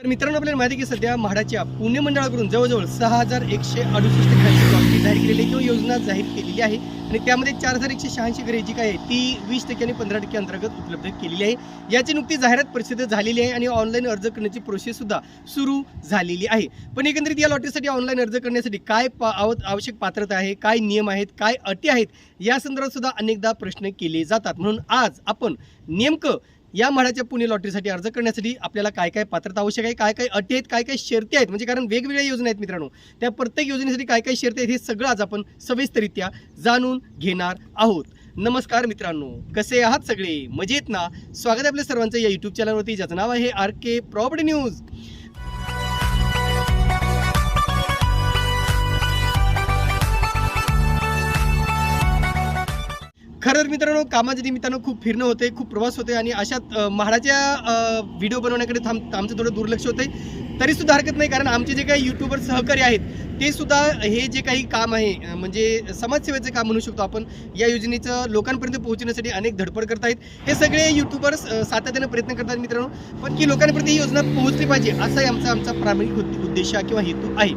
तर मित्रांनो आपल्याला माहिती आहे की सध्या म्हाडाच्या पुणे मंडळाकडून जवळजवळ सहा हजार एकशे अडुसष्ट घरांची लॉटरी जाहीर केलेली किंवा योजना जाहीर केलेली आहे. आणि त्यामध्ये चार हजार एकशे शहाऐंशी घरे जी काय आहे ती वीस टक्के आणि पंधरा टक्के अंतर्गत उपलब्ध केलेली आहे. याची नुकती जाहिरात प्रसिद्ध झालेली आहे आणि ऑनलाईन अर्ज करण्याची प्रोसेस सुद्धा सुरू झालेली आहे. पण एकंदरीत या लॉटरीसाठी ऑनलाईन अर्ज करण्यासाठी काय पा- आवश्यक पात्रता आहे काय नियम आहेत काय अटी आहेत या संदर्भात सुद्धा अनेकदा प्रश्न केले जातात. म्हणून आज आपण नेमकं या म्हाडाच्या पुणे लॉटरीसाठी अर्ज करण्यासाठी आपल्याला काय काय पात्रता आवश्यक आहे काय काय अटी आहेत काय काय शर्ती आहेत? म्हणजे कारण वेगवेगळ्या योजना आहेत मित्रांनो. त्या प्रत्येक योजनेसाठी काय काय शर्ती आहेत हे सगळं आज आपण सविस्तरित्या जाणून घेणार आहोत. नमस्कार मित्रांनो कसे आहात सगळे? मजेत ना? स्वागत आहे आपल्या सर्वांचं या युट्यूब चॅनलवरती ज्याचं नाव आहे आर के प्रॉपर्टी न्यूज खरं तर मित्रांनो कामाच्या निमित्तानं खूप फिरणं होते खूप प्रवास होते आणि अशात अ, म्हाडाच्या व्हिडिओ बनवण्याकडे थांब आमचं थोडं दुर्लक्ष होते तरी सुद्धा हरकत नाही कारण आमचे जे काही युट्यूबर सहकारी आहेत ते सुद्धा हे जे काही काम आहे म्हणजे समाजसेवेचं काम म्हणू शकतो आपण या योजनेचं लोकांपर्यंत पोहोचण्यासाठी अनेक धडपड करत आहेत. हे सगळे युट्यूबर्स सातत्यानं प्रयत्न करतात मित्रांनो पण की लोकांपर्यंत ही योजना पोहोचली पाहिजे असाही आमचा आमचा प्रामाणिक उद्देश किंवा हेतू आहे.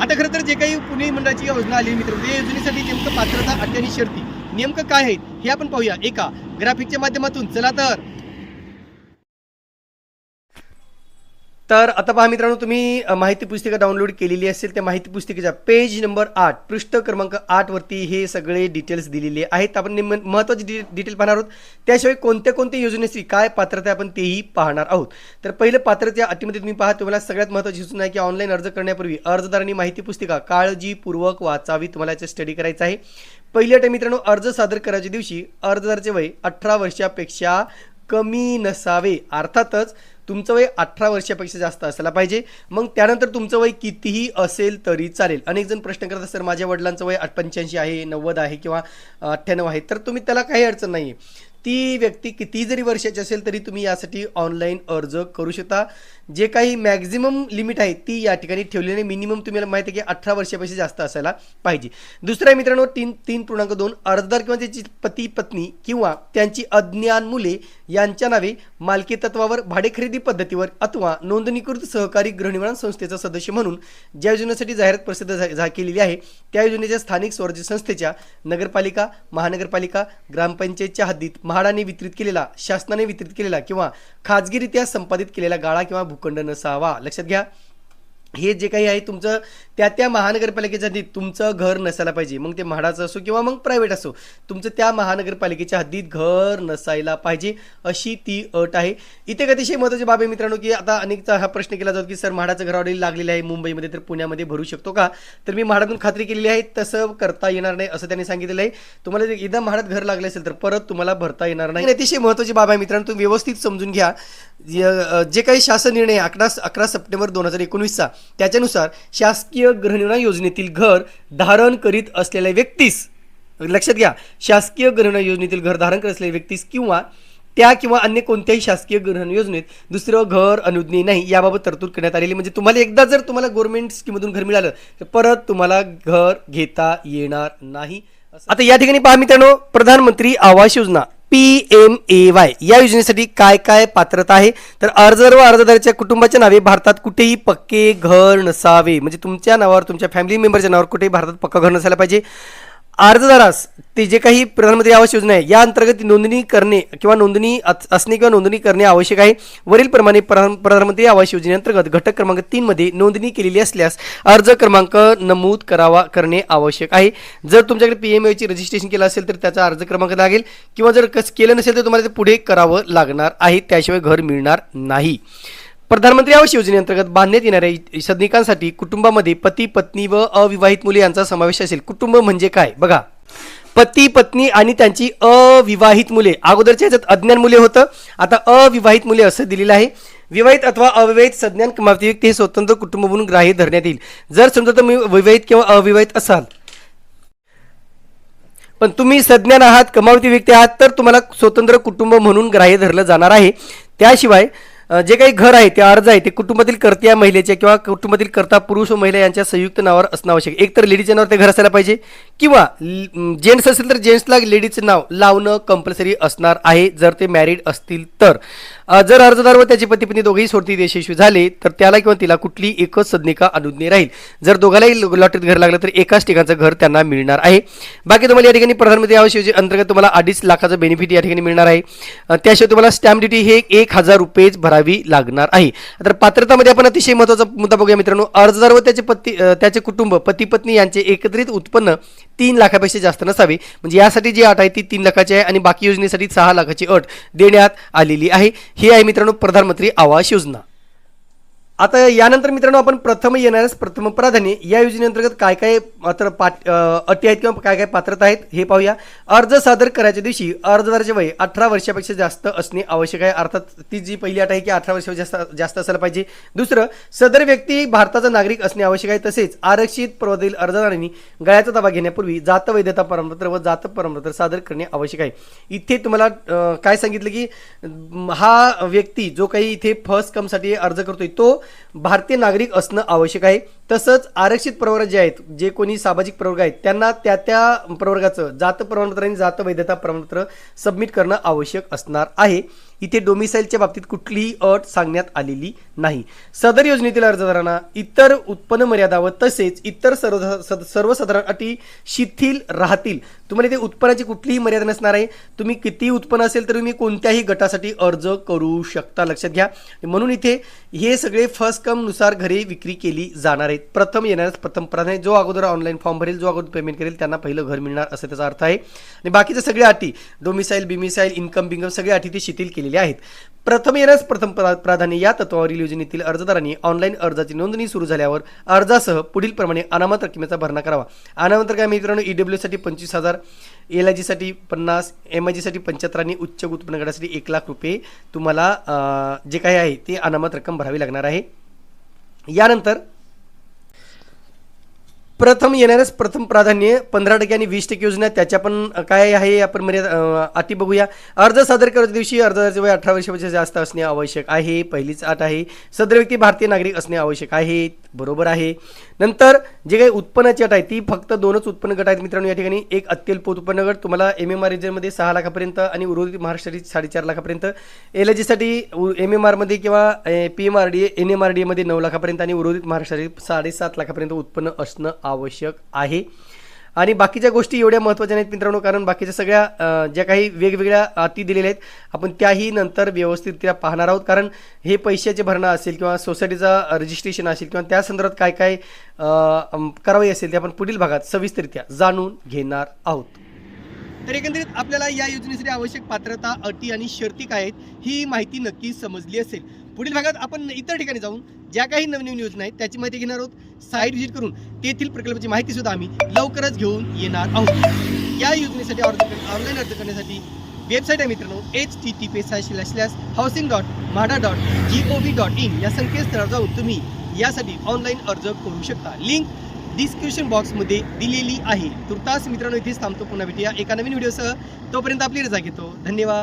आता खरं तर जे काही पुणे मंडळाची योजना आली मित्र त्या योजनेसाठी नेमकं पात्रता अठ्ठ्याऐंशी शर्ती नेमकं काय आहेत हे आपण पाहूया. एका ग्राफिकच्या माध्यमातून. चला तर तर आता पहा मित्रांनो तुम्ही माहिती पुस्तिका डाउनलोड केलेली असेल त्या माहिती पुस्तिकेच्या पेज नंबर आठ पृष्ठ क्रमांक आठवरती हे सगळे डिटेल्स दिलेले आहेत. आपण नेम- महत्त्वाचे डि डिटेल पाहणार आहोत. त्याशिवाय कोणत्या कोणत्या योजनेची काय पात्रता आपण तेही पाहणार आहोत. तर पहिलं पात्रता अटीमध्ये तुम्ही पाहा तुम्हाला सगळ्यात महत्त्वाची सूचना आहे की ऑनलाईन अर्ज करण्यापूर्वी अर्जदारांनी माहिती पुस्तिका काळजीपूर्वक वाचावी तुम्हाला याचा स्टडी करायचा आहे. पहिल्या अट मित्रांनो अर्ज सादर करायच्या दिवशी अर्जदाराचे वय अठरा वर्षापेक्षा कमी नसावे. अर्थातच तुमचं वय अठरा वर्षापेक्षा जास्त असायला पाहिजे. मग त्यानंतर तुमचं वय कितीही असेल तरी चालेल. अनेक जण प्रश्न करत सर माझ्या वडिलांचं वय पंच्याऐंशी आहे नव्वद आहे किंवा अठ्ठ्याण्णव आहे. तर तुम्ही त्याला काही अडचण नाही आहे ती व्यक्ती किती जरी वर्षाची असेल तरी तुम्ही यासाठी ऑनलाईन अर्ज करू शकता. जे काही मॅक्झिमम लिमिट आहे ती या ठिकाणी ठेवलेली नाही. मिनिमम तुम्हाला माहिती आहे की अठरा वर्षापेक्षा जास्त असायला पाहिजे. दुसऱ्या मित्रांनो तीन तीन पूर्णांक दोन. अर्जदार किंवा त्याची पती पत्नी किंवा त्यांची अज्ञान मुले यांच्या नावे मालकी तत्वावर भाडे खरेदी पद्धतीवर अथवा नोंदणीकृत सहकारी गृहनिर्माण संस्थेचा सदस्य म्हणून ज्या योजनेसाठी जाहिरात प्रसिद्ध झा झा- केलेली आहे त्या योजनेच्या स्थानिक स्वराज्य संस्थेच्या नगरपालिका महानगरपालिका ग्रामपंचायतच्या हद्दीत म्हाडाने वितरित केलेला शासनाने वितरित केलेला किंवा खाजगीरित्या संपादित केलेला गाळा किंवा भूखंड नसावा. लक्षात घ्या. हे जे काही आहे तुमचं त्या त्या महानगरपालिकेच्या हद्दीत तुमचं घर नसायला पाहिजे. मग ते म्हाडाचं असो किंवा मग प्रायव्हेट असो तुमचं त्या महानगरपालिकेच्या हद्दीत घर नसायला पाहिजे अशी ती अट आहे. इथे अतिशय महत्त्वाची बाब आहे मित्रांनो की आता अनेकचा हा प्रश्न केला जातो की सर म्हाडाचं घरावरील लागलेलं आहे मुंबईमध्ये तर पुण्यामध्ये भरू शकतो का? तर मी म्हाडातून खात्री केलेली आहे तसं करता येणार नाही असं त्यांनी सांगितलेलं आहे. तुम्हाला जर एकदा म्हाडात घर लागले असेल तर परत तुम्हाला भरता येणार नाही. अतिशय महत्त्वाची बाब आहे मित्रांनो तुम्ही व्यवस्थित समजून घ्या. जे काही शासन निर्णय अकरा अकरा सप्टेंबर दोन हजार एकोणीसचा त्याच्यानुसार शासकीय गृहनिर्माण योजनेतील घर धारण करीत असलेल्या व्यक्तीस लक्षात घ्या शासकीय गृहनिर्माण योजनेतील घर धारण करत असलेल्या व्यक्तीस किंवा त्या किंवा अन्य कोणत्याही शासकीय गृहनिर्माण योजनेत दुसरं घर अनुज्ञे नाही याबाबत तरतूद करण्यात आलेली म्हणजे तुम्हाला एकदा जर तुम्हाला गव्हर्नमेंट स्कीममधून घर मिळालं तर परत तुम्हाला घर घेता येणार नाही. आता या ठिकाणी पहा मित्रांनो प्रधानमंत्री Awas Yojana. P M A Y या योजनेसाठी काय काय पात्रता आहे? तर अर्जदार व अर्जदाराच्या कुटुंबाच्या नावे भारतात कुठेही पक्के घर नसावे. म्हणजे तुमच्या नावावर तुमच्या फॅमिली मेंबरच्या नावावर कुठेही भारतात पक्का घर नसायला पाहिजे. अर्जदारास ते जे काही प्रधानमंत्री आवास योजना आहे या अंतर्गत नोंदणी करणे किंवा नोंदणी अस- असणे किंवा नोंदणी करणे आवश्यक आहे. वरील प्रमाणे प्रधानमंत्री आवास योजनेअंतर्गत घटक क्रमांक तीन मध्ये नोंदणी केलेली असल्यास अर्ज क्रमांक नमूद करावा करणे आवश्यक आहे. जर तुमच्याकडे पी एम एची रजिस्ट्रेशन केलं असेल तर त्याचा अर्ज क्रमांक लागेल किंवा जर केलं नसेल तर तुम्हाला ते पुढे करावं लागणार आहे. त्याशिवाय घर मिळणार नाही. प्रधानमंत्री आवास योजनेअंतर्गत बांधण्यात येणाऱ्या सदनिकांसाठी कुटुंबामध्ये पती पत्नी व अविवाहित मुले यांचा समावेश असेल. कुटुंब म्हणजे काय? बघा. पती पत्नी आणि त्यांची अविवाहित मुले. अगोदरच्या ह्याच्यात अज्ञान मुले होतं. आता अविवाहित मुले असं दिलेलं आहे. विवाहित अथवा अविवाहित सज्ञान कमावती व्यक्ती हे स्वतंत्र कुटुंब म्हणून ग्राह्य धरण्यात येईल. जर समजा तुम्ही विवाहित किंवा अविवाहित असाल पण तुम्ही सज्ञान आहात कमावती व्यक्ती आहात तर तुम्हाला स्वतंत्र कुटुंब म्हणून ग्राह्य धरलं जाणार आहे. त्याशिवाय जे काही घर आहे ते अर्ज आहे ते कुटुंबातील कर्त्या महिलेच्या किंवा कुटुंबातील कर्ता पुरुष व महिला यांच्या संयुक्त नावावर असणं आवश्यक एक तर लेडीच्या नावावर ते घर असायला पाहिजे किंवा जेंट्स असेल तर जेंट्सला लेडीजचं नाव लावणं कंपल्सरी असणार आहे. जर ते मॅरिड असतील तर. जर अर्जदार व त्याची पती पत्नी दोघेही सोडतीत यशस्वी झाले तर त्याला किंवा तिला कुठली एकच सदनिका अनुज्ञे राहील. जर दोघालाही लॉटरीत घर लागलं तर एकाच ठिकाणचं घर त्यांना मिळणार आहे. बाकी तुम्हाला या ठिकाणी प्रधानमंत्री आवास योजने अंतर्गत तुम्हाला अडीच लाखाचं बेनिफिट या ठिकाणी मिळणार आहे. त्याशिवाय तुम्हाला स्टॅम्प ड्युटी हे एक हजार रुपयेच भरावी लागणार आहे. तर पात्रतामध्ये आपण अतिशय महत्त्वाचा मुद्दा बघूया मित्रांनो. अर्जदार व त्याचे पती त्याचे कुटुंब पती पत्नी यांचे एकत्रित उत्पन्न तीन लाखापेक्षा जास्त नसावे. म्हणजे यासाठी जी अट आहे ती तीन लाखाची आहे आणि बाकी योजनेसाठी सहा लाखाची अट देण्यात आलेली आहे. ही आहे मित्रांनो प्रधानमंत्री आवास योजना. आता यानंतर मित्रांनो आपण प्रथम येणाऱ्यास प्रथम प्राधान्य. या योजनेअंतर्गत काय काय मात्र पाठ अटी आहेत किंवा काय काय पात्रता आहेत हे पाहूया. अर्ज सादर करायच्या दिवशी अर्जदाराचे वय अठरा वर्षापेक्षा जास्त असणे आवश्यक आहे. अर्थात ती जी पहिली अट आहे की अठरा वर्षापेक्षा जास्त जास्त असायला पाहिजे. दुसरं सदर व्यक्ती भारताचा नागरिक असणे आवश्यक आहे. तसेच आरक्षित पर्वातील अर्जदारांनी गळ्याचा दाबा घेण्यापूर्वी जात वैधता प्रमाणपत्र व जात प्रमाणपत्र सादर करणे आवश्यक आहे. इथे तुम्हाला काय सांगितलं की हा व्यक्ती जो काही इथे फर्स्ट कमसाठी अर्ज करतोय तो भारतीय नागरिक असणं आवश्यक आहे. तसंच आरक्षित प्रवर्ग जे आहेत जे कोणी सामाजिक प्रवर्ग आहेत त्यांना त्या त्या प्रवर्गाचं जात प्रमाणपत्र आणि जात वैधता प्रमाणपत्र सबमिट करणं आवश्यक असणार आहे. इथे डोमिसाईलच्या बाबतीत कुठलीही अट सांगण्यात आलेली नाही. सदर योजनेतील अर्जदारांना इतर उत्पन्न मर्यादा व तसेच इतर सर्व सद- सर्वसाधारण अटी शिथिल राहतील. तुम्हाला इथे उत्पन्नाची कुठलीही मर्यादा नसणार आहे. तुम्ही किती उत्पन्न असेल तर तुम्ही कोणत्याही गटासाठी अर्ज करू शकता. लक्षात घ्या. म्हणून इथे हे सगळे फर्स्ट कमनुसार घरे विक्री केली जाणार आहेत. प्रथम येणारच प्रथम प्राधान्य जो अगोदर ऑनलाईन फॉर्म भरेल जो अगोदर पेमेंट करेल त्यांना पहिलं घर मिळणार असं त्याचा अर्थ आहे. आणि बाकीच्या सगळ्या अटी डोमिसाईल बिमिसाईल इन्कम बिन्कम सगळ्या अटी ते शिथिल केलेल्या आहेत. प्रथम येण्यास प्रथम प्राधान्य या तत्वावरील योजनेतील अर्जदारांनी ऑनलाईन अर्जाची नोंदणी सुरू झाल्यावर अर्जासह पुढील प्रमाणे अनामत रकमेचा भरणा करावा. अनामत काय मित्रांनो ईडब्ल्यूसाठी पंचवीस हजार एल आय जीसाठी पन्नास एम आय जीसाठी पंच्याहत्तर आणि उच्च उत्पन्न गटासाठी एक लाख रुपये तुम्हाला जे काही आहे ते अनामत रक्कम भरावी लागणार आहे. यानंतर प्रथम येणाऱ्याच प्रथम प्राधान्य पंधरा टक्के आणि वीस टक्के योजना त्याच्या पण काय आहे आपण मर्यादा अति अटी बघूया. अर्ज सादर करायच्या दिवशी अर्जाचे वय अठरा वर्षापेक्षा जास्त असणे आवश्यक आहे. पहिलीच अट आहे. सदर व्यक्ती भारतीय नागरिक असणे आवश्यक आहे. बरोबर आहे. नंतर जे काही उत्पन्नाची अट आहे ती फक्त दोनच उत्पन्न गट आहेत मित्रांनो या ठिकाणी. एक अत्यल्प उत्पन्न गट तुम्हाला एम एम आर रिजनमध्ये सहा लाखापर्यंत आणि उर्वरित महाराष्ट्रातील साडेचार लाखापर्यंत. एल आय जीसाठी एम एम आरमध्ये किंवा P M R D N M R D एमध्ये नऊ लाखापर्यंत आणि उर्वरित महाराष्ट्रातील साडेसात लाखापर्यंत उत्पन्न असणं आवश्यक आहे. आणि बाकीच्या गोष्टी एवढ्या महत्त्वाच्या नाहीत मित्रांनो कारण बाकीच्या सगळ्या ज्या काही वेगवेगळ्या अती दिलेल्या आहेत आपण त्याही नंतर व्यवस्थितरित्या पाहणार आहोत. कारण हे पैशाचे भरणं असेल किंवा सोसायटीचा रजिस्ट्रेशन असेल किंवा त्या संदर्भात काय काय कारवाई असेल ते आपण पुढील भागात सविस्तरित्या जाणून घेणार आहोत. तर एकंदरीत आपल्याला या योजनेसाठी आवश्यक पात्रता अटी आणि शर्ती काय आहेत ही माहिती नक्की समजली असेल. पुढील भागात आपण इतर ठिकाणी जाऊन ज्या काही नवनवीन योजना आहेत त्याची माहिती घेणार आहोत. साईट व्हिजिट करून तेथील प्रकल्पाची माहिती सुद्धा आम्ही लवकरच घेऊन येणार आहोत. या योजनेसाठी अर्ज ऑनलाईन अर्ज करण्यासाठी वेबसाईट आहे मित्रांनो H T T P slash slash housing dot MHADA dot G O V dot in या संकेतस्थळावर जाऊन तुम्ही यासाठी ऑनलाईन अर्ज करू शकता. लिंक डिस्क्रिप्शन बॉक्समध्ये दिलेली आहे. तुर्तास मित्रांनो इथेच थांबतो. पुन्हा भेटूया एका नवीन व्हिडिओसह तोपर्यंत आपली रजा घेतो. धन्यवाद.